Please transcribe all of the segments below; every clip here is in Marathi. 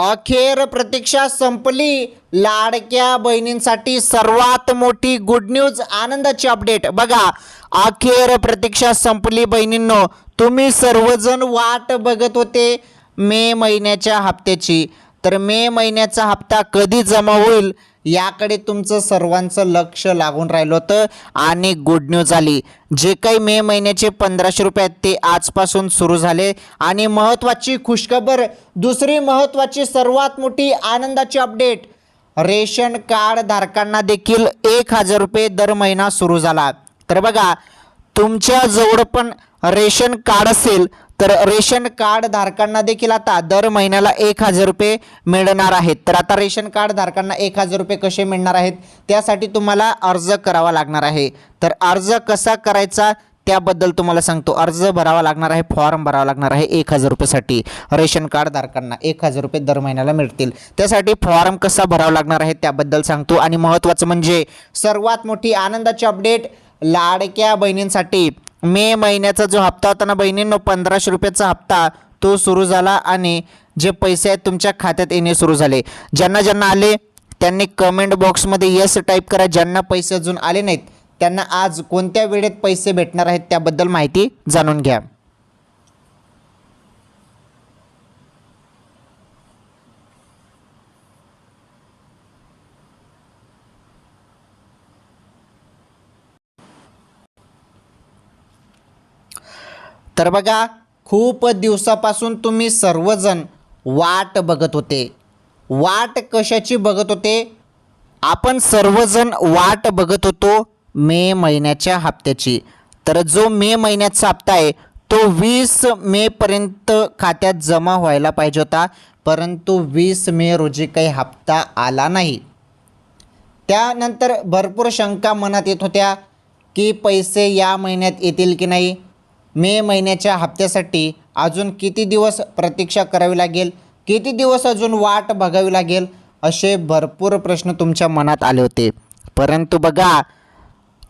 अखेर प्रतीक्षा संपली. लाडक्या बहिणींसाठी सर्वात मोठी गुड न्यूज आनंदाची अपडेट बघा अखेर प्रतीक्षा संपली बहिणींनो. तुम्ही सर्वजण वाट बघत होते मे महिन्याच्या हप्त्याची. तर मे महिन्याचा हप्ता कधी जमा होईल? याकडे तुमचं सर्वांचं लक्ष लागून राहिलं होतं आणि गुड न्यूज आली. जे काही मे महिन्याचे पंधराशे रुपये आहेत ते आजपासून सुरू झाले. आणि महत्त्वाची खुशखबर दुसरी महत्त्वाची सर्वात मोठी आनंदाची अपडेट रेशन कार्ड धारकांना देखील एक हजार रुपये दर महिना सुरू झाला. तर बघा तुमच्या जवळ पण रेशन कार्ड असेल तर रेशन कार्ड धारकांना देखील आता दर महिन्याला एक हजार रुपये मिळणार आहेत. तर आता रेशन कार्ड धारकांना एक हजार रुपये कसे मिळणार आहेत त्यासाठी तुम्हाला अर्ज करावा लागणार आहे. तर अर्ज कसा करायचा त्याबद्दल तुम्हाला सांगतो. अर्ज भरावा लागणार आहे फॉर्म भरावा लागणार आहे एक हजार रुपयेसाठी. रेशन कार्ड धारकांना एक हजार रुपये दर महिन्याला मिळतील. त्यासाठी फॉर्म कसा भरावा लागणार आहे त्याबद्दल सांगतो. आणि महत्त्वाचं म्हणजे सर्वात मोठी आनंदाची अपडेट लाडक्या बहिणींसाठी मे महिन्याचा जो हप्ता होता ना बहिणींनो पंधराशे रुपयाचा हप्ता तो सुरू झाला आणि जे पैसे आहेत तुमच्या खात्यात येणे सुरू झाले. ज्यांना ज्यांना आले त्यांनी कमेंट बॉक्समध्ये यस टाईप करा. ज्यांना पैसे अजून आले नाहीत त्यांना आज कोणत्या वेळेत पैसे भेटणार आहेत त्याबद्दल माहिती जाणून घ्या. तर बघा खूप दिवसापासून तुम्ही सर्वजण वाट बघत होते. वाट कशाची बघत होते? आपण सर्वजण वाट बघत होतो मे महिन्याच्या हप्त्याची. तर जो मे महिन्याचा हप्ता आहे तो वीस मेपर्यंत खात्यात जमा व्हायला पाहिजे होता परंतु वीस मे रोजी काही हप्ता आला नाही. त्यानंतर भरपूर शंका मनात येत होत्या की पैसे या महिन्यात येतील की नाही? मे महिन्याच्या हप्त्यासाठी अजून किती दिवस प्रतीक्षा करावी लागेल? किती दिवस अजून वाट बघावी लागेल? असे भरपूर प्रश्न तुमच्या मनात आले होते. परंतु बघा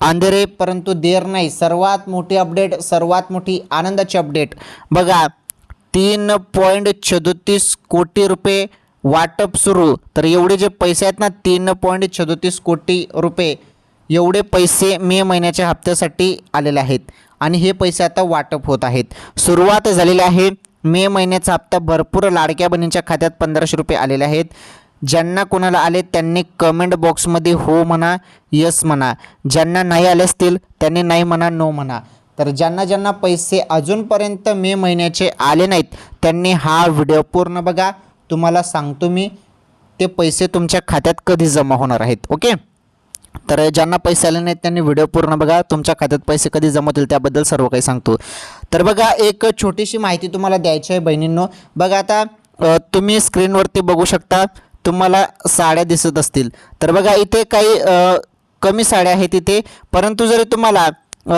अंधेरे परंतु देर नाही. सर्वात मोठी अपडेट सर्वात मोठी आनंदाची अपडेट. बघा तीन पॉईंट सदोतीस कोटी रुपये वाटप सुरू. तर एवढे जे पैसे आहेत ना तीन पॉईंट सदोतीस कोटी रुपये एवढे पैसे मे महिन्याच्या हप्त्यासाठी आलेले आहेत. आणि हे पैसे आता वाटप होत आहेत. सुरुवात झालेली आहे. मे महिन्याचा हप्ता भरपूर लाडक्या बहिणींच्या खात्यात पंधराशे रुपये आलेले आहेत. ज्यांना कोणाला आले त्यांनी कमेंट बॉक्समध्ये हो म्हणा यस म्हणा. ज्यांना नाही आले असतील त्यांनी नाही म्हणा नो म्हणा. तर ज्यांना ज्यांना पैसे अजूनपर्यंत मे महिन्याचे आले नाहीत त्यांनी हा व्हिडिओ पूर्ण बघा. तुम्हाला सांगतो मी ते पैसे तुमच्या खात्यात कधी जमा होणार आहेत ओके तर ज्यांना पैसे आले नाहीत त्यांनी व्हिडिओ पूर्ण बघा. तुमच्या खात्यात पैसे कधी जमा त्याबद्दल सर्व काही सांगतो. तर बघा एक छोटीशी माहिती तुम्हाला द्यायची आहे बहिणींनो. बघा आता तुम्ही स्क्रीनवरती बघू शकता तुम्हाला साड्या दिसत असतील. तर बघा इथे काही कमी साड्या आहेत इथे. परंतु जरी तुम्हाला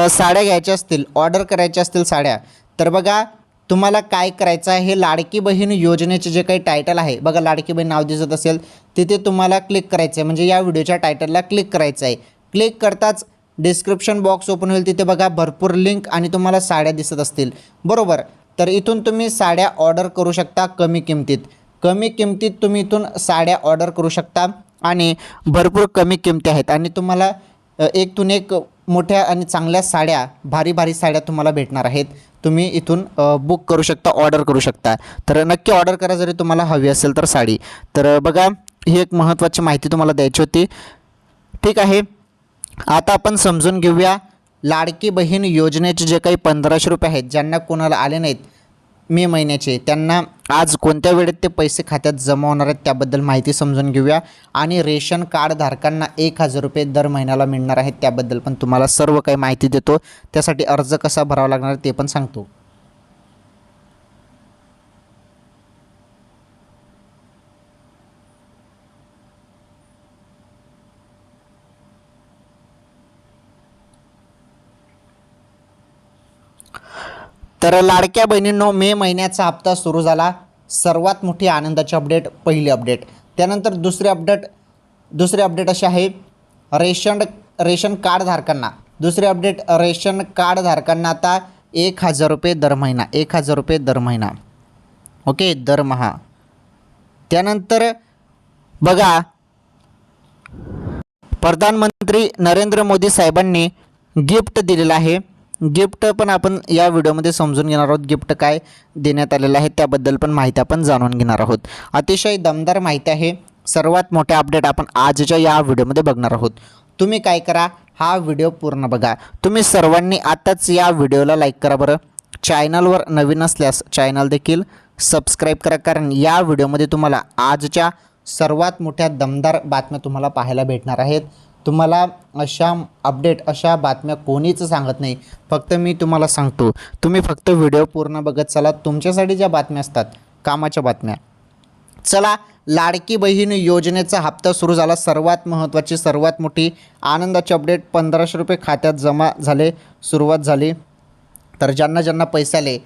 साड्या घ्यायच्या असतील ऑर्डर करायच्या असतील साड्या तर बघा तुम्हाला काय करायचं आहे? हे लाडकी बहीण योजनेचे जे काही टायटल आहे बघा लाडकी बहीण नाव दिसत असेल तिथे तुम्हाला क्लिक करायचं आहे. म्हणजे या व्हिडिओच्या टायटलला क्लिक करायचं आहे. क्लिक करताच डिस्क्रिप्शन बॉक्स ओपन होईल. तिथे बघा भरपूर लिंक आणि तुम्हाला साड्या दिसत असतील. बरोबर? तर इथून तुम्ही साड्या ऑर्डर करू शकता कमी किमतीत. कमी किमतीत तुम्ही इथून साड्या ऑर्डर करू शकता आणि भरपूर कमी किमती आहेत. आणि तुम्हाला एकतून एक मोठ्या आणि चांगल्या साड्या भारी भारी साड्या तुम्हाला भेटणार आहेत. तुम्ही इथून बुक करू शकता ऑर्डर करू शकता. तर नक्की ऑर्डर करा जरी तुम्हाला हवी असेल तर साडी. तर बघा ही एक महत्त्वाची माहिती तुम्हाला द्यायची होती. ठीक आहे. आता आपण समजून घेऊया लाडकी बहीण योजनेचे जे काही पंधराशे रुपये आहेत ज्यांना कोणाला आले नाहीत मे महिन्याचे. त्यांना आज कोणत्या वेळेत ते पैसे खात्यात जमा होणार आहेत त्याबद्दल माहिती समजून घेऊया. आणि रेशन कार्ड धारकांना एक हजार रुपये दर महिन्याला मिळणार आहेत त्याबद्दल पण तुम्हाला सर्व काही माहिती देतो. त्यासाठी अर्ज कसा भरावा लागणार ते पण सांगतो. तर लाडक्या बहिणींनो मे महिन्याचा हप्ता सुरू झाला. सर्वात मोठी आनंदाची अपडेट पहिली अपडेट त्यानंतर दुसरी अपडेट दुसरी अपडेट अशी आहे रेशन रेशन कार्डधारकांना दुसरी अपडेट रेशन कार्डधारकांना आता एक हजार रुपये दर महिना एक हजार रुपये दर महिना. ओके दरमहा त्यानंतर बघा प्रधानमंत्री नरेंद्र मोदी साहेबांनी गिफ्ट दिलेलं आहे. गिफ्ट पण आपण या व्हिडिओमध्ये समजून घेणार आहोत. गिफ्ट काय देण्यात आलेलं आहे त्याबद्दल पण माहिती आपण जाणून घेणार आहोत. अतिशय दमदार माहिती आहे. सर्वात मोठे अपडेट आपण आजच्या या व्हिडिओमध्ये बघणार आहोत. तुम्ही काय करा हा व्हिडिओ पूर्ण बघा. तुम्ही सर्वांनी आत्ताच या व्हिडिओला लाईक करा बरं. चॅनलवर नवीन असल्यास चॅनल देखील सबस्क्राईब करा कारण या व्हिडिओमध्ये तुम्हाला आजच्या सर्वात मोठ्या दमदार बातम्या तुम्हाला पाहायला भेटणार आहेत. तुम्हाला अशा अपडेट अशा बातम्या कोणीच सांगत नाही. फक्त मी तुम्हाला सांगतो तुम्ही फक्त व्हिडिओ पूर्ण बघत चला. तुमच्यासाठी ज्या बातम्या असतात कामाच्या बातम्या. चला लाडकी बहीण योजनेचा हप्ता सुरू झाला. सर्वात महत्त्वाची सर्वात मोठी आनंदाची अपडेट पंधराशे रुपये खात्यात जमा झाले सुरुवात झाली. तर ज्यांना ज्यांना पैसे आले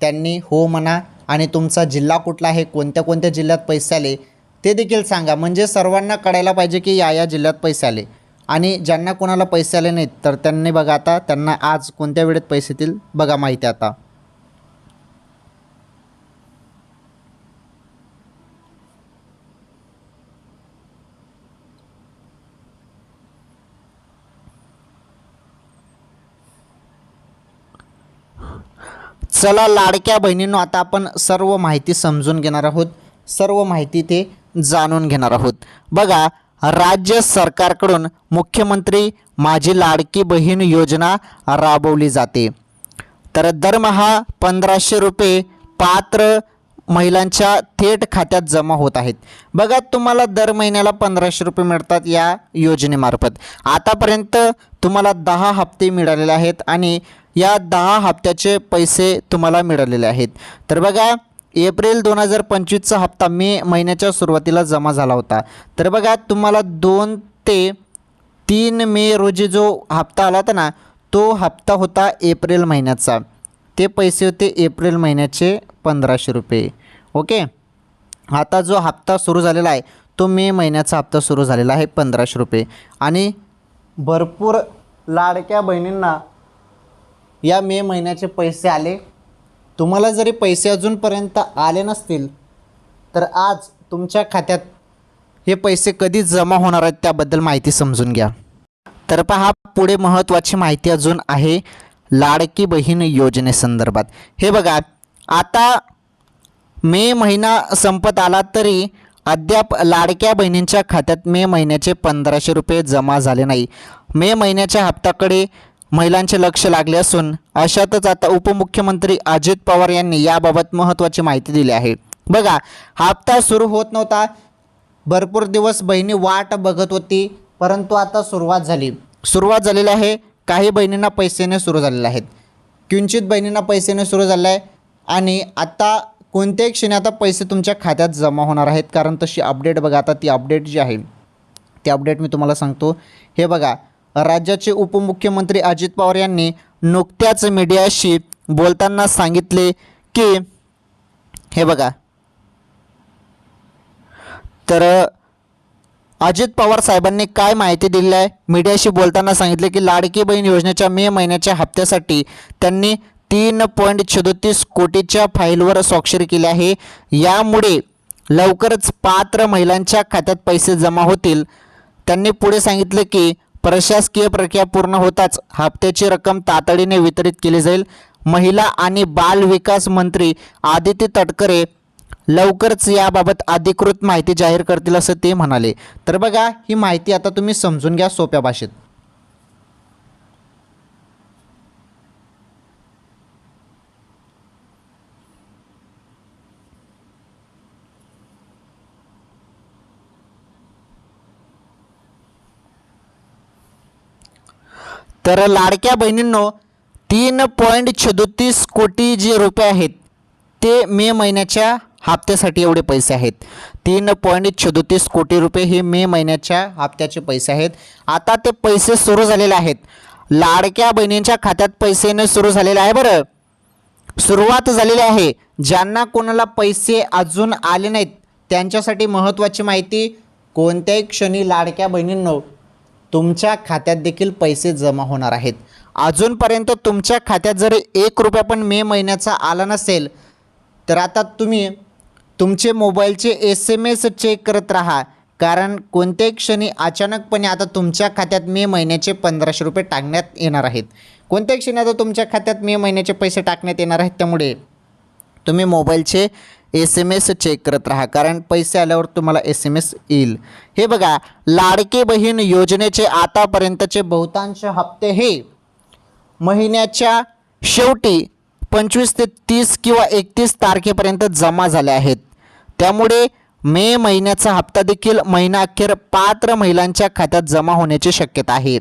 त्यांनी हो म्हणा आणि तुमचा जिल्हा कुठला आहे कोणत्या कोणत्या जिल्ह्यात पैसे आले ते देखील सांगा. म्हणजे सर्वांना कळायला पाहिजे की या या जिल्ह्यात पैसे आले. आणि ज्यांना कोणाला पैसे आले नाहीत तर त्यांनी बघा आता त्यांना आज कोणत्या वेळेत पैसे येतील बघा माहिती आता. चला लाडक्या बहिणींनो आता आपण सर्व माहिती समजून घेणार आहोत. सर्व माहिती ते जाणून घेणार आहोत. बघा राज्य सरकारकडून मुख्यमंत्री माझी लाडकी बहीण योजना राबवली जाते. तर दरमहा पंधराशे रुपये पात्र महिलांच्या थेट खात्यात जमा होत आहेत. बघा तुम्हाला दर महिन्याला पंधराशे रुपये मिळतात या योजनेमार्फत. आतापर्यंत तुम्हाला दहा हप्ते मिळालेले आहेत आणि या दहा हप्त्याचे पैसे तुम्हाला मिळालेले आहेत. तर बघा एप्रिल दोन हजार पंचवीसचा हप्ता मे महिन्याच्या सुरुवातीला जमा झाला होता. तर बघा तुम्हाला दोन ते तीन मे रोजी जो हप्ता आला होता ना तो हप्ता होता एप्रिल महिन्याचा. ते पैसे होते एप्रिल महिन्याचे पंधराशे रुपये. ओके? आता जो हप्ता सुरू झालेला आहे तो मे महिन्याचा हप्ता सुरू झालेला आहे पंधराशे रुपये. आणि भरपूर लाडक्या बहिणींना या मे महिन्याचे पैसे आले. तुम्हाला जरी पैसे अजूनपर्यंत आले नसतील तर आज तुमच्या खात्यात हे पैसे कधी जमा होणार आहेत त्याबद्दल माहिती समजून घ्या. तर पहा पुढे महत्त्वाची माहिती अजून आहे लाडकी बहीण योजनेसंदर्भात हे बघा आता मे महिना संपत आला तरी अद्याप लाडक्या बहिणींच्या खात्यात मे महिन्याचे पंधराशे रुपये जमा झाले नाही. मे महिन्याच्या हप्त्याकडे महिलांचे लक्ष लागले असून अशातच आता उपमुख्यमंत्री अजित पवार यांनी याबाबत महत्त्वाची माहिती दिली आहे. बघा हप्ता सुरू होत नव्हता. भरपूर दिवस बहिणी वाट बघत होती परंतु आता सुरुवात झाली. सुरुवात झालेली आहे. काही बहिणींना पैसेने सुरू झालेले आहेत. किंचित बहिणींना पैसेने सुरू झालं आहे आणि आता कोणत्याही क्षणी आता पैसे तुमच्या खात्यात जमा होणार आहेत कारण तशी अपडेट बघा आता ती अपडेट जी आहे ती अपडेट मी तुम्हाला सांगतो. हे बघा राज्याचे उपमुख्यमंत्री अजित पवार यांनी नुकत्याच मीडियाशी बोलताना सांगितले की हे बघा. तर अजित पवार साहेबांनी काय माहिती दिली आहे? मीडियाशी बोलताना सांगितले की लाडकी बहीण योजनेच्या मे महिन्याच्या हप्त्यासाठी त्यांनी तीन पॉईंट छदोतीस कोटीच्या फाईलवर स्वाक्षरी केली आहे. यामुळे लवकरच पात्र महिलांच्या खात्यात पैसे जमा होतील. त्यांनी पुढे सांगितले की प्रशासकीय प्रक्रिया पूर्ण होताच हप्त्याची रक्कम तातडीने वितरित केली जाईल. महिला आणि बाल विकास मंत्री आदित्य तटकरे लवकरच याबाबत अधिकृत माहिती जाहीर करतील असं ते म्हणाले. तर बघा ही माहिती आता तुम्ही समजून घ्या सोप्या भाषेत. तर लाडक्या बहिणींनो तीन पॉईंट छदोतीस कोटी जे रुपये आहेत ते मे महिन्याच्या हप्त्यासाठी एवढे पैसे आहेत. तीन पॉईंट छदोतीस कोटी रुपये हे मे महिन्याच्या हप्त्याचे पैसे आहेत. आता ते पैसे सुरू झालेले आहेत. लाडक्या बहिणींच्या खात्यात पैसे न सुरू झालेले आहे बरं. सुरुवात झालेली आहे. ज्यांना कोणाला पैसे अजून आले नाहीत त्यांच्यासाठी महत्त्वाची माहिती कोणत्याही क्षणी लाडक्या बहिणींनो तुमच्या खात्यात देखील पैसे जमा होणार आहेत. अजूनपर्यंत तुमच्या खात्यात जर एक रुपया पण मे महिन्याचा आला नसेल तर आता तुम्ही तुमचे मोबाईलचे एस एम एस चेक करत राहा. कारण कोणत्याही क्षणी अचानकपणे आता तुमच्या खात्यात मे महिन्याचे पंधराशे रुपये टाकण्यात येणार आहेत. कोणत्याही क्षणी आता तुमच्या खात्यात मे महिन्याचे पैसे टाकण्यात येणार आहेत त्यामुळे तुम्ही मोबाईलचे एस एम एस चेक करत राहा कारण पैसे आल्यावर तुम्हाला एस एम एस येईल. हे बघा लाडके बहीण योजनेचे आतापर्यंतचे बहुतांश हप्ते हे महिन्याच्या शेवटी पंचवीस ते तीस किंवा एकतीस तारखेपर्यंत जमा झाले आहेत. त्यामुळे मे महिन्याचा हप्ता देखील महिना अखेर पात्र महिलांच्या खात्यात जमा होण्याची शक्यता आहे.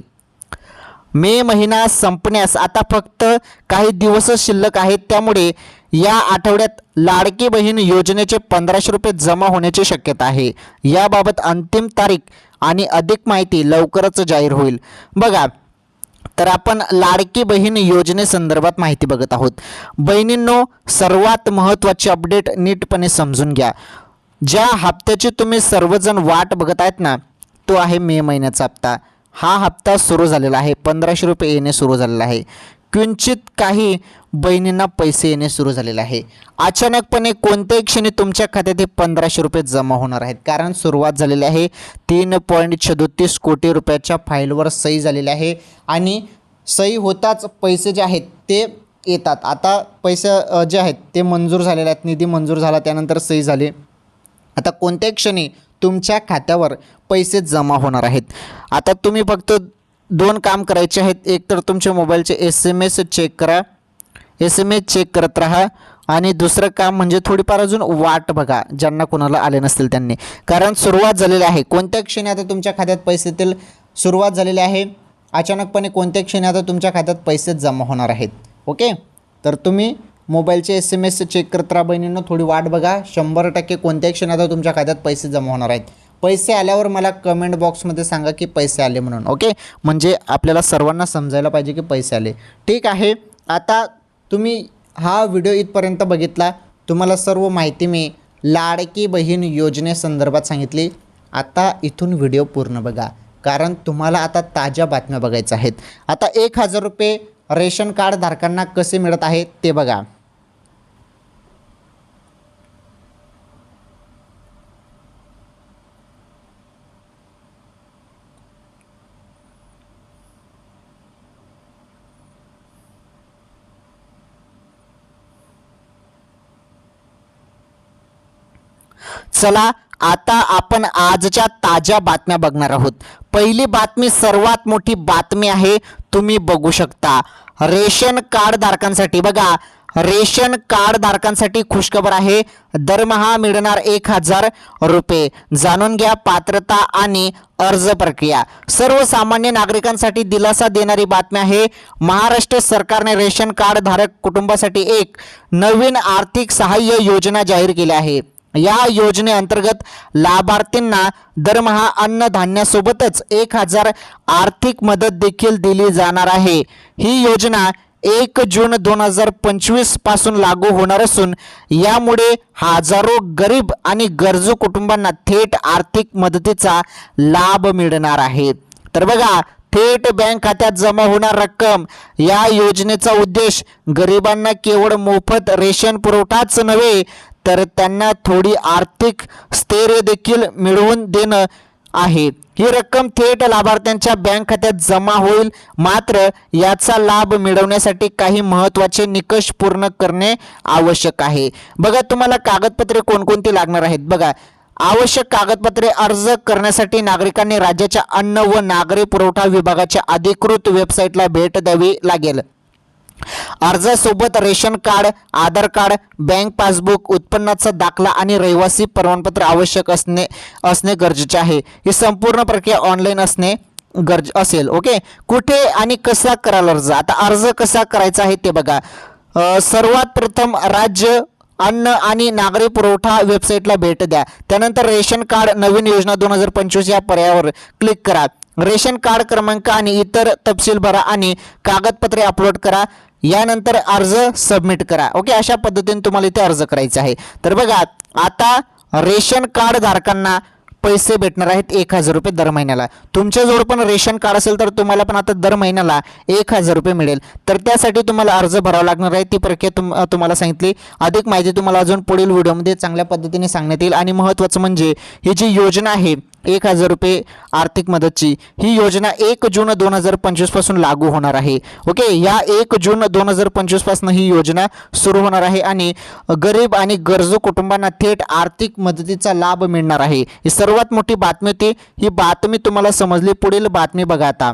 मे महिना संपण्यास आता फक्त काही दिवसच शिल्लक आहेत त्यामुळे या आठवड्यात लाडकी बहीण योजनेचे पंधराशे रुपये जमा होण्याची शक्यता आहे. याबाबत अंतिम तारीख आणि अधिक माहिती लवकरच जाहीर होईल. बघा तर आपण लाडकी बहीण योजनेसंदर्भात माहिती बघत आहोत. बहिणींनो सर्वात महत्त्वाची अपडेट नीटपणे समजून घ्या. ज्या हप्त्याची तुम्ही सर्वजण वाट बघत आहेत ना तो आहे मे महिन्याचा हप्ता. हा हप्ता सुरू झालेला आहे. पंधराशे रुपये येणे सुरू झालेला आहे. किंचित काही बहिणींना पैसे येणे सुरू झालेले आहे. अचानकपणे कोणत्याही क्षणी तुमच्या खात्यात हे पंधराशे रुपये जमा होणार आहेत. कारण सुरुवात झालेली आहे. तीन पॉईंट सदोतीस कोटी रुपयाच्या फाईलवर सही झालेली आहे. आणि सही होताच पैसे जे आहेत ते येतात. आता पैसे जे आहेत ते मंजूर झालेले आहेत. निधी मंजूर झाला त्यानंतर सही झाली. आता कोणत्याही क्षणी तुमच्या खात्यावर पैसे जमा होणार आहेत. आता तुम्ही फक्त दोन काम करायचे आहेत. एक तर तुमच्या मोबाईलचे एस एम एस चेक करा. एस एम एस चेक करत राहा. आणि दुसरं काम म्हणजे थोडीफार अजून वाट बघा ज्यांना कोणाला आले नसतील त्यांनी. कारण सुरुवात झालेली आहे. कोणत्या क्षणी आता तुमच्या खात्यात पैसे येतील? सुरुवात झालेली आहे. अचानकपणे कोणत्या क्षणी आता तुमच्या खात्यात पैसे जमा होणार आहेत? ओके? तर तुम्ही मोबाईलचे एस एम एस चेक करत राहा बहिणींना. थोडी वाट बघा. शंभर टक्के कोणत्या क्षणी आता तुमच्या खात्यात पैसे जमा होणार आहेत? पैसे आल्यावर मला कमेंट बॉक्समध्ये सांगा की पैसे आले म्हणून ओके म्हणजे आपल्याला सर्वांना समजायला पाहिजे की पैसे आले. ठीक आहे आता तुम्ही हा व्हिडिओ इथपर्यंत बघितला तुम्हाला सर्व माहिती मी लाडकी बहीण योजनेसंदर्भात सांगितली. आता इथून व्हिडिओ पूर्ण बघा कारण तुम्हाला आता ताज्या बातम्या बघायच्या आहेत. आता एक हजार रुपये रेशन कार्ड धारकांना कसे मिळत आहेत ते बघा. चला आता आपण आजच्या ताज्या बातम्या बघणार आहोत. पहिली बातमी सर्वात मोठी बातमी आहे तुम्ही बघू शकता. रेशन कार्ड धारकांसाठी बघा रेशन कार्ड धारकांसाठी खुशखबर आहे. दरमहा मिळणार एक हजार रुपये. जाणून घ्या पात्रता आणि अर्ज प्रक्रिया. सर्वसामान्य नागरिकांसाठी दिलासा देणारी बातमी आहे महाराष्ट्र सरकारने रेशन कार्ड धारक कुटुंबासाठी एक नवीन आर्थिक सहाय्य योजना जाहीर केली आहे. या योजनेअंतर्गत लाभार्थींना दरमहा अन्नधान्यासोबतच एक हजार आर्थिक मदत देखील दिली जाणार आहे. ही योजना एक जून दोन हजार पंचवीसपासून लागू होणार असून यामुळे हजारो गरीब आणि गरजू कुटुंबांना थेट आर्थिक मदतीचा लाभ मिळणार आहे. तर बघा थेट बँक खात्यात जमा होणार रक्कम या योजनेचा उद्देश गरिबांना केवळ मोफत रेशन पुरवठाच नव्हे तर त्यांना थोडी आर्थिक स्थैर्य देखील मिळवून देणं आहे. ही रक्कम थेट लाभार्थ्यांच्या बँक खात्यात जमा होईल. मात्र याचा लाभ मिळवण्यासाठी काही महत्त्वाचे निकष पूर्ण करणे आवश्यक आहे. बघा तुम्हाला कागदपत्रे कोणकोणती लागणार आहेत? बघा आवश्यक कागदपत्रे अर्ज करण्यासाठी नागरिकांनी राज्याच्या अन्न व नागरी पुरवठा विभागाच्या अधिकृत वेबसाईटला भेट द्यावी लागेल. अर्जासोबत ration card Aadhaar card bank passbook उत्पन्नाचा दाखला आणि रहिवासी प्रमाणपत्र आवश्यक असणे असणे गरजेचे आहे. ही संपूर्ण प्रक्रिया ऑनलाईन असणे गरज असेल. ओके कुठे आणि कसा कराल अर्ज? आता अर्ज कसा करायचा आहे ते बघा. सर्वात प्रथम राज्य अन्न आणि नागरी पुरवठा वेबसाईटला भेट द्या. त्यानंतर रेशन कार्ड नवीन योजना दोन हजार पंचवीस या पर्यायावर क्लिक करा. रेशन कार्ड क्रमांक आणि इतर तपशील भरा आणि कागदपत्रे अपलोड करा. यानंतर अर्ज सबमिट करा. ओके अशा पद्धतीने तुम्हाला इथे अर्ज करायचा आहे. तर बघा आता रेशन कार्ड धारकांना पैसे भेटणार आहेत एक हजार रुपये दर महिन्याला. तुमच्याजवळ पण रेशन कार्ड असेल तर तुम्हाला पण आता दर महिन्याला एक हजार रुपये मिळेल. तर त्यासाठी तुम्हाला अर्ज भरावा लागणार आहे. ती प्रक्रिया तुम तुम्हाला सांगितली. अधिक माहिती तुम्हाला अजून पुढील व्हिडिओमध्ये चांगल्या पद्धतीने सांगण्यात येईल. आणि महत्त्वाचं म्हणजे ही जी योजना आहे एक हजार रुपये आर्थिक मदतची ही योजना एक जून दोन हजार पंचवीसपासून लागू होणार आहे. ओके? या एक जून दोन हजार पंचवीसपासून ही योजना सुरू होणार आहे आणि गरीब आणि गरजू कुटुंबांना थेट आर्थिक मदतीचा लाभ मिळणार आहे. ही सर्वात मोठी बातमी होती. ही बातमी तुम्हाला समजली. पुढील बातमी बघा आता.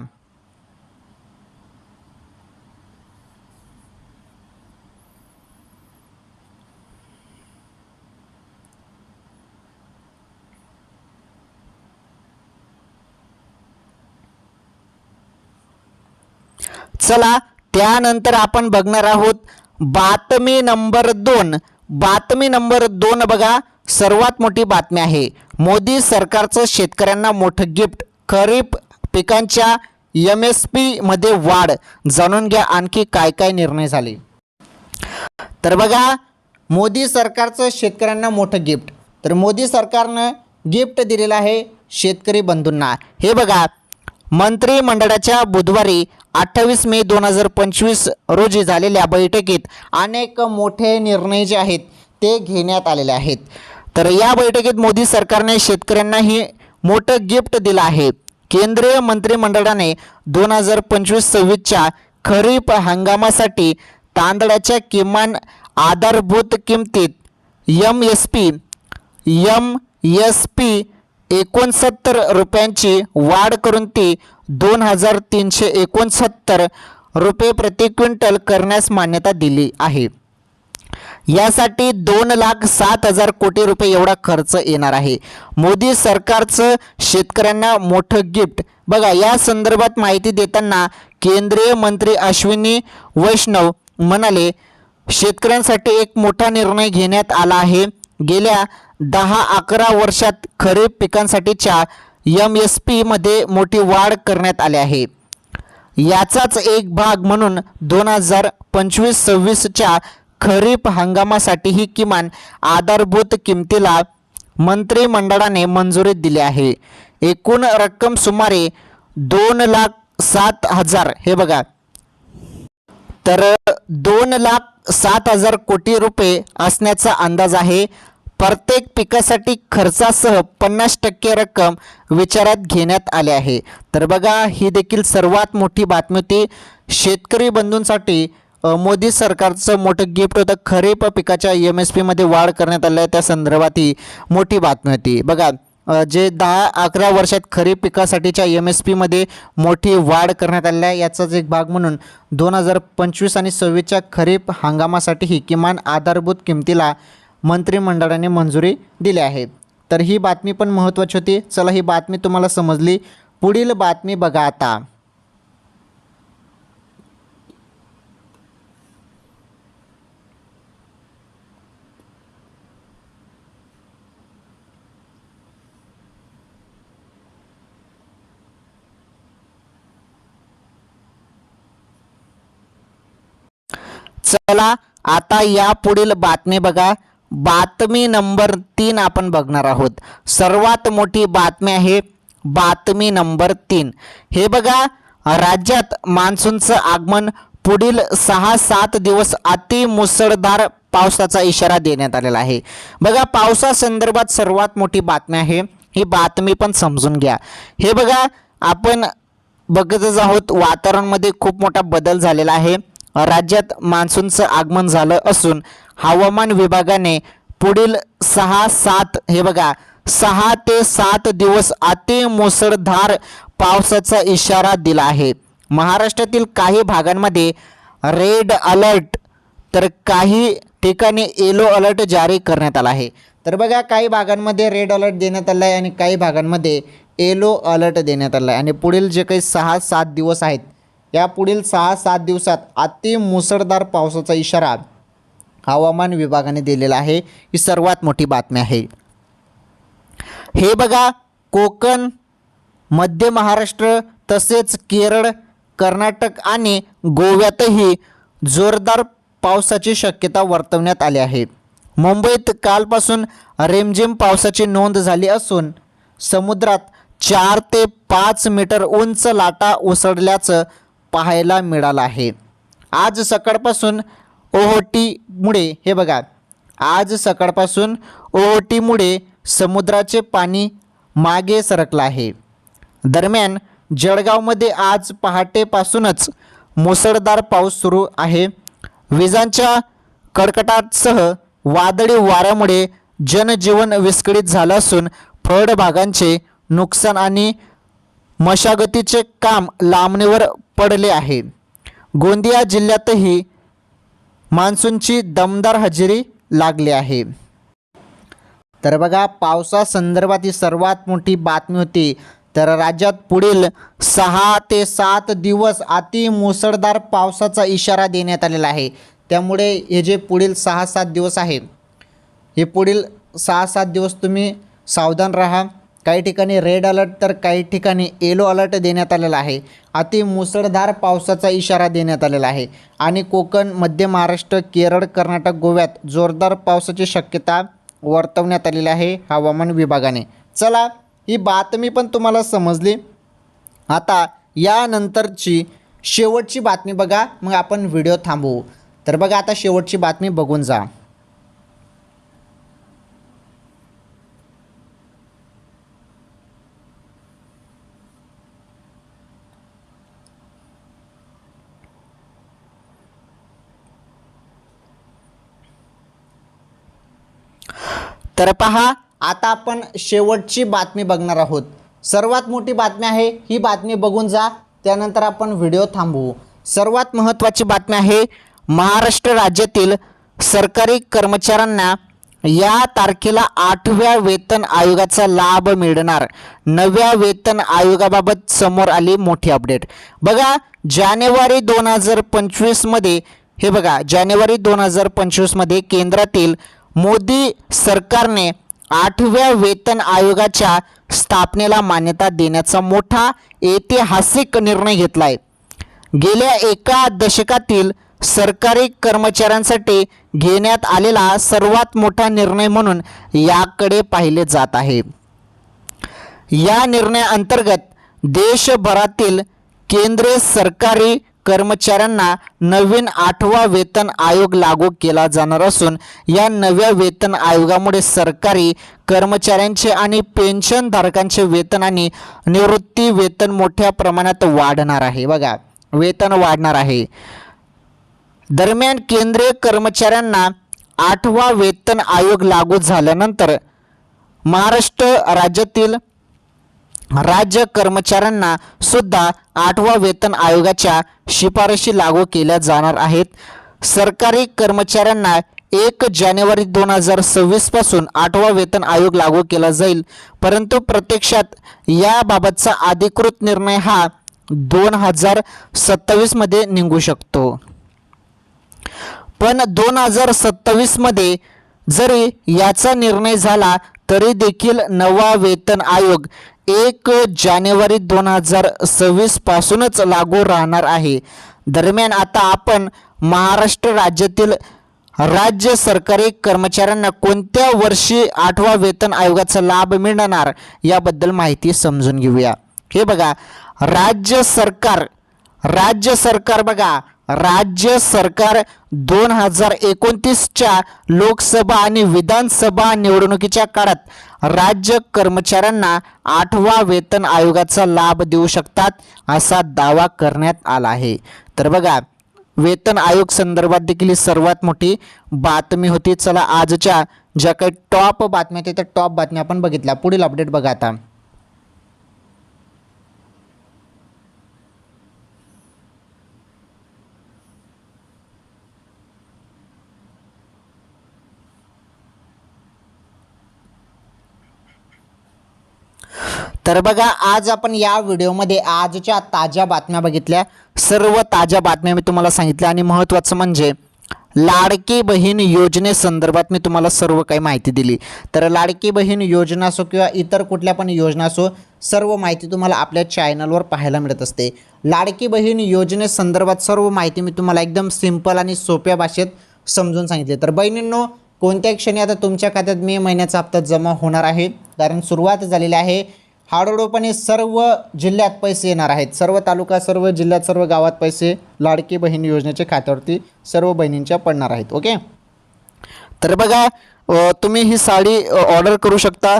चला त्यानंतर आपण बघणार आहोत बातमी नंबर दोन. बातमी नंबर दोन बघा सर्वात मोठी बातमी आहे. मोदी सरकारचं शेतकऱ्यांना मोठं गिफ्ट. खरीप पिकांच्या एम एस पीमध्ये वाढ. जाणून घ्या आणखी काय काय निर्णय झाले. तर बघा मोदी सरकारचं शेतकऱ्यांना मोठं गिफ्ट. तर मोदी सरकारनं गिफ्ट दिलेलं आहे शेतकरी बंधूंना. हे बघा मंत्रिमंडळाच्या बुधवारी अठ्ठावीस मे दोन हजार पंचवीस रोजी झालेल्या बैठकीत अनेक मोठे निर्णय जे आहेत ते घेण्यात आलेले आहेत. तर या बैठकीत मोदी सरकारने शेतकऱ्यांनाही मोठं गिफ्ट दिलं आहे. केंद्रीय मंत्रिमंडळाने दोन हजार पंचवीस सव्वीसच्या खरीप हंगामासाठी तांदळाच्या किमान आधारभूत किमतीत M S P M S P एकोणसत्तर रुपयांची वाढ करून ती दोन हजार तीनशे एकोणसत्तर रुपये प्रति क्विंटल करण्यास मान्यता दिली आहे. यासाठी दोन लाख सात हजार कोटी रुपये एवढा खर्च येणार आहे. मोदी सरकारचं शेतकऱ्यांना मोठं गिफ्ट. बघा या संदर्भात माहिती देताना केंद्रीय मंत्री अश्विनी वैष्णव म्हणाले शेतकऱ्यांसाठी एक मोठा निर्णय घेण्यात आला आहे. गेल्या दहा अकरा वर्षात खरीप पिकांसाठीच्या एम एस पीमध्ये मोठी वाढ करण्यात आली आहे. याचाच एक भाग म्हणून दोन हजार पंचवीस सव्वीसच्या खरीप हंगामासाठीही किमान आधारभूत किमतीला मंत्रिमंडळाने मंजुरी दिली आहे. एकूण रक्कम सुमारे दोन लाख सात हजार हे बघा तर दोन लाख सात हजार कोटी रुपये असण्याचा अंदाज आहे. प्रत्येक पिकासाठी खर्चासह पन्नास टक्के रक्कम विचारात घेण्यात आले आहे. तर बघा ही देखील सर्वात मोठी बातमी होती. शेतकरी बंधूंसाठी मोदी सरकारचं मोठं गिफ्ट होतं. खरीप पिकाच्या एम एस पीमध्ये वाढ करण्यात आल्या त्या संदर्भात ही मोठी बातमी होती. बघा जे दहा अकरा वर्षात खरीप पिकासाठीच्या एम एस पीमध्ये मोठी वाढ करण्यात आली आहे. याचाच एक भाग म्हणून दोन हजार पंचवीस आणि सव्वीसच्या खरीप हंगामासाठीही किमान आधारभूत किमतीला मंत्रिमंडळाने मंजुरी दिली आहे. तर ही बातमी पण महत्त्वाची होती. चला ही बातमी तुम्हाला समजली. पुढील बातमी बघा आता. चला आता या पुढील बातमी बघा. बातमी नंबर तीन आपण बघणार आहोत. सर्वात मोठी बातमी आहे बातमी नंबर तीन. हे बघा राज्यात मान्सूनचं आगमन पुढील सहा सात दिवस अति मुसळधार पावसाचा इशारा देण्यात आलेला आहे. बघा पावसासंदर्भात सर्वात मोठी बातमी आहे. ही बातमी पण समजून घ्या. हे बघा आपण बघतच आहोत वातावरणामध्ये खूप मोठा बदल झालेला आहे. राज्यात मान्सूनचं आगमन झालं असून हवामान विभागाने पुढील सहा सात हे बघा सहा ते सात दिवस अति मुसळधार पावसाचा इशारा दिला आहे. महाराष्ट्रातील काही भागांमध्ये रेड अलर्ट तर काही ठिकाणी येलो अलर्ट जारी करण्यात आला आहे. तर बघा काही भागांमध्ये रेड अलर्ट देण्यात आला आहे आणि काही भागांमध्ये येलो अलर्ट देण्यात आला आहे आणि पुढील जे काही सहा सात दिवस आहेत या पुढील सहा सात दिवसात अति मुसळधार पावसाचा इशारा हवामान विभागाने दिलेला आहे. ही सर्वात मोठी बातमी आहे. हे बघा कोकण मध्य महाराष्ट्र तसेच केरळ कर्नाटक आणि गोव्यातही जोरदार पावसाची शक्यता वर्तवण्यात आली आहे. मुंबईत कालपासून रेमझेम पावसाची नोंद झाली असून समुद्रात चार ते पाच मीटर उंच लाटा उसळल्याचं पाहायला मिळाला आहे. आज सकाळपासून ओहोटीमुळे हे बघा आज सकाळपासून ओहोटीमुळे समुद्राचे पाणी मागे सरकलं आहे. दरम्यान जळगावमध्ये आज पहाटेपासूनच मुसळधार पाऊस सुरू आहे. विजांच्या कडकटासह वादळी वाऱ्यामुळे जनजीवन विस्कळीत झालं असून फळबागांचे नुकसान आणि मशागतीचे काम लांबणीवर पडले आहे. गोंदिया जिल्ह्यातही मान्सूनची दमदार हजेरी लागली आहे. तर बघा पावसासंदर्भात ही सर्वात मोठी बातमी होती तर राज्यात पुढील सहा ते सात दिवस अति मुसळधार पावसाचा इशारा देण्यात आलेला आहे. त्यामुळे हे जे पुढील सहा सात दिवस आहे हे पुढील सहा सात दिवस तुम्ही सावधान राहा. काही ठिकाणी रेड अलर्ट तर काही ठिकाणी येलो अलर्ट देण्यात आलेला आहे. अति मुसळधार पावसाचा इशारा देण्यात आलेला आहे. आणि कोकण मध्य महाराष्ट्र केरळ कर्नाटक गोव्यात जोरदार पावसाची शक्यता वर्तवण्यात आलेली आहे हवामान विभागाने. चला ही बातमी पण तुम्हाला समजली. आता यानंतरची शेवटची बातमी बघा. मग आपण व्हिडिओ थांबवू. तर बघा आता शेवटची बातमी बघून जा. तर पहा आता आपण शेवटची बातमी बघणार आहोत. सर्वात मोठी बातमी आहे ही बातमी बघून जा त्यानंतर आपण व्हिडिओ थांबवू. सर्वात महत्त्वाची बातमी आहे महाराष्ट्र राज्यातील सरकारी कर्मचाऱ्यांना या तारखेला आठव्या वेतन आयोगाचा लाभ मिळणार. नव्या वेतन आयोगाबाबत समोर आली मोठी अपडेट. बघा जानेवारी दोन हजार पंचवीसमध्ये हे बघा जानेवारी दोन हजार पंचवीसमध्ये केंद्रातील मोदी सरकारने आठव्या वेतन आयोगाच्या स्थापनेला मान्यता देण्याचा मोठा ऐतिहासिक निर्णय घेतला आहे गेल्या एका दशकातील सरकारी कर्मचाऱ्यांसाठी घेण्यात आलेला सर्वात मोठा निर्णय म्हणून याकडे पाहिले जात आहे. या निर्णयाअंतर्गत देशभरातील केंद्रीय सरकारी कर्मचाऱ्यांना नवीन आठवा वेतन आयोग लागू केला जाणार असून या नव्या वेतन आयोगामुळे सरकारी कर्मचाऱ्यांचे आणि पेन्शनधारकांचे वेतन आणि निवृत्ती वेतन मोठ्या प्रमाणात वाढणार आहे. बघा वेतन वाढणार आहे. दरम्यान केंद्रीय कर्मचाऱ्यांना आठवा वेतन आयोग लागू झाल्यानंतर महाराष्ट्र राज्यातील राज्य कर्मचाऱ्यांना सुद्धा आठवा वेतन आयोगाच्या शिफारशी लागू केल्या जाणार आहेत. सरकारी कर्मचाऱ्यांना एक जानेवारी दोन हजार सव्वीसपासून आठवा वेतन आयोग लागू केला जाईल. परंतु प्रत्यक्षात याबाबतचा अधिकृत निर्णय हा दोन हजार सत्तावीसमध्ये निघू शकतो. पण दोन हजार सत्तावीसमध्ये जरी याचा निर्णय झाला तरी देखील नवा वेतन आयोग एक जानेवारी दोन हजार सव्वीस पासूनच लागू राहणार आहे. दरम्यान आता आपण महाराष्ट्र राज्यातील राज्य सरकारी कर्मचाऱ्यांना कोणत्या वर्षी आठवा वेतन आयोगाचा लाभ मिळणार याबद्दल माहिती समजून घेऊया. हे बघा राज्य सरकार राज्य सरकार बघा राज्य सरकार दोन हजार एकोणतीसच्या लोकसभा आणि विधानसभा निवडणुकीच्या काळात राज्य कर्मचाऱ्यांना आठवा वेतन आयोगाचा लाभ देऊ शकतात असा दावा करण्यात आला आहे. तर बघा वेतन आयोग संदर्भात देखील ही सर्वात मोठी बातमी होती. चला आजच्या ज्या काही टॉप बातम्या त्या टॉप बातम्या आपण बघितल्या. पुढील अपडेट बघा आता. तर बघा आज आपण या व्हिडिओमध्ये आजच्या ताज्या बातम्या बघितल्या. सर्व ताज्या बातम्या मी तुम्हाला सांगितल्या आणि महत्त्वाचं म्हणजे लाडकी बहीण योजनेसंदर्भात मी तुम्हाला सर्व काही माहिती दिली. तर लाडकी बहीण योजना असो किंवा इतर कुठल्या पण योजना असो सर्व माहिती तुम्हाला आपल्या चॅनलवर पाहायला मिळत असते. लाडकी बहीण योजनेसंदर्भात सर्व माहिती मी तुम्हाला एकदम सिंपल आणि सोप्या भाषेत समजून सांगितले. तर बहिणींनो कोणत्या क्षणी आता तुमच्या खात्यात मे महिन्याचा हप्ता जमा होणार आहे. कारण सुरुवात झालेली आहे. आडोडोपणे सर्व जिल्ह्यात पैसे येणार आहेत. सर्व तालुका सर्व जिल्ह्यात सर्व गावात पैसे लाडकी बहीण योजनेच्या खात्यावरती सर्व बहिणींच्या पडणार आहेत. ओके? तर बघा तुम्ही ही साडी ऑर्डर करू शकता.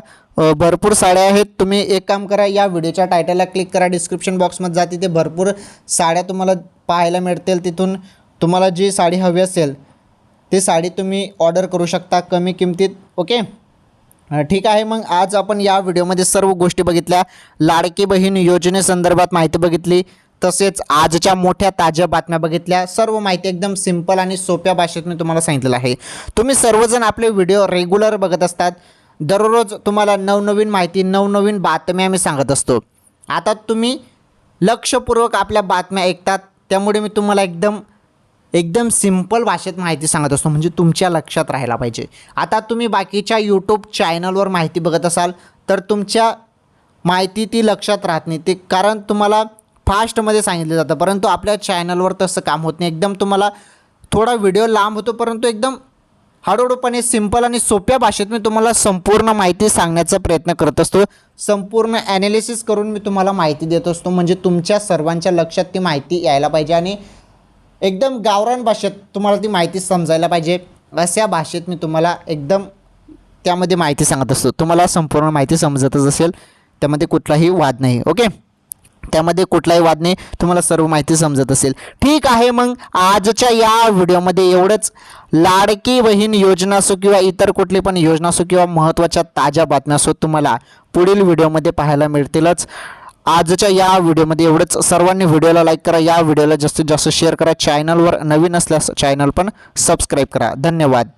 भरपूर साड्या आहेत. तुम्ही एक काम करा या व्हिडिओच्या टायटलला क्लिक करा. डिस्क्रिप्शन बॉक्समध्ये जा तिथे भरपूर साड्या तुम्हाला पाहायला मिळतील. तिथून तुम्हाला जी साडी हवी असेल ती साडी तुम्ही ऑर्डर करू शकता कमी किमतीत. ओके? ठीक आहे मग आज आपण या व्हिडिओमध्ये सर्व गोष्टी बघितल्या. लाडकी बहीण योजनेसंदर्भात माहिती बघितली. तसेच आजच्या मोठ्या ताज्या बातम्या बघितल्या. सर्व माहिती एकदम सिंपल आणि सोप्या भाषेत मी तुम्हाला सांगितलेलं आहे. तुम्ही सर्वजण आपले व्हिडिओ रेग्युलर बघत असतात. दररोज तुम्हाला नवनवीन माहिती नवनवीन बातम्या मी सांगत असतो. आता तुम्ही लक्षपूर्वक आपल्या बातम्या ऐकतात. त्यामुळे मी तुम्हाला एकदम एकदम सिंपल भाषेत माहिती सांगत असतो म्हणजे तुमच्या लक्षात राहायला पाहिजे. आता तुम्ही बाकीच्या यूट्यूब चॅनलवर माहिती बघत असाल तर तुमच्या माहिती ती लक्षात राहत नाही. ते कारण तुम्हाला फास्टमध्ये सांगितलं जातं परंतु आपल्या चॅनलवर तसं काम होत नाही. एकदम तुम्हाला थोडा व्हिडिओ लांब होतो परंतु एकदम हळूहळूपणे सिंपल आणि सोप्या भाषेत मी तुम्हाला संपूर्ण माहिती सांगण्याचा प्रयत्न करत असतो. संपूर्ण ॲनालिसिस करून मी तुम्हाला माहिती देत असतो म्हणजे तुमच्या सर्वांच्या लक्षात ती माहिती यायला पाहिजे आणि एकदम गावरान भाषेत तुम्हाला ती माहिती समजायला पाहिजे. अशा भाषेत मी तुम्हाला एकदम त्यामध्ये माहिती सांगत असतो. तुम्हाला संपूर्ण माहिती समजतच असेल. त्यामध्ये कुठलाही वाद नाही ओके? त्यामध्ये कुठलाही वाद नाही. तुम्हाला सर्व माहिती समजत असेल. ठीक आहे मग. आजच्या या व्हिडिओमध्ये एवढंच. लाडकी बहीण योजना असो किंवा इतर कुठली पण योजना असो किंवा महत्त्वाच्या ताज्या बातम्या असो तुम्हाला पुढील व्हिडिओमध्ये पाहायला मिळतीलच. आजच्या या व्हिडिओमध्ये एवढंच. सर्वांनी व्हिडिओला लाईक करा या व्हिडिओला जास्तीत जास्त शेअर करा. चॅनलवर नवीन असल्यास चॅनल पण सबस्क्राईब करा. धन्यवाद.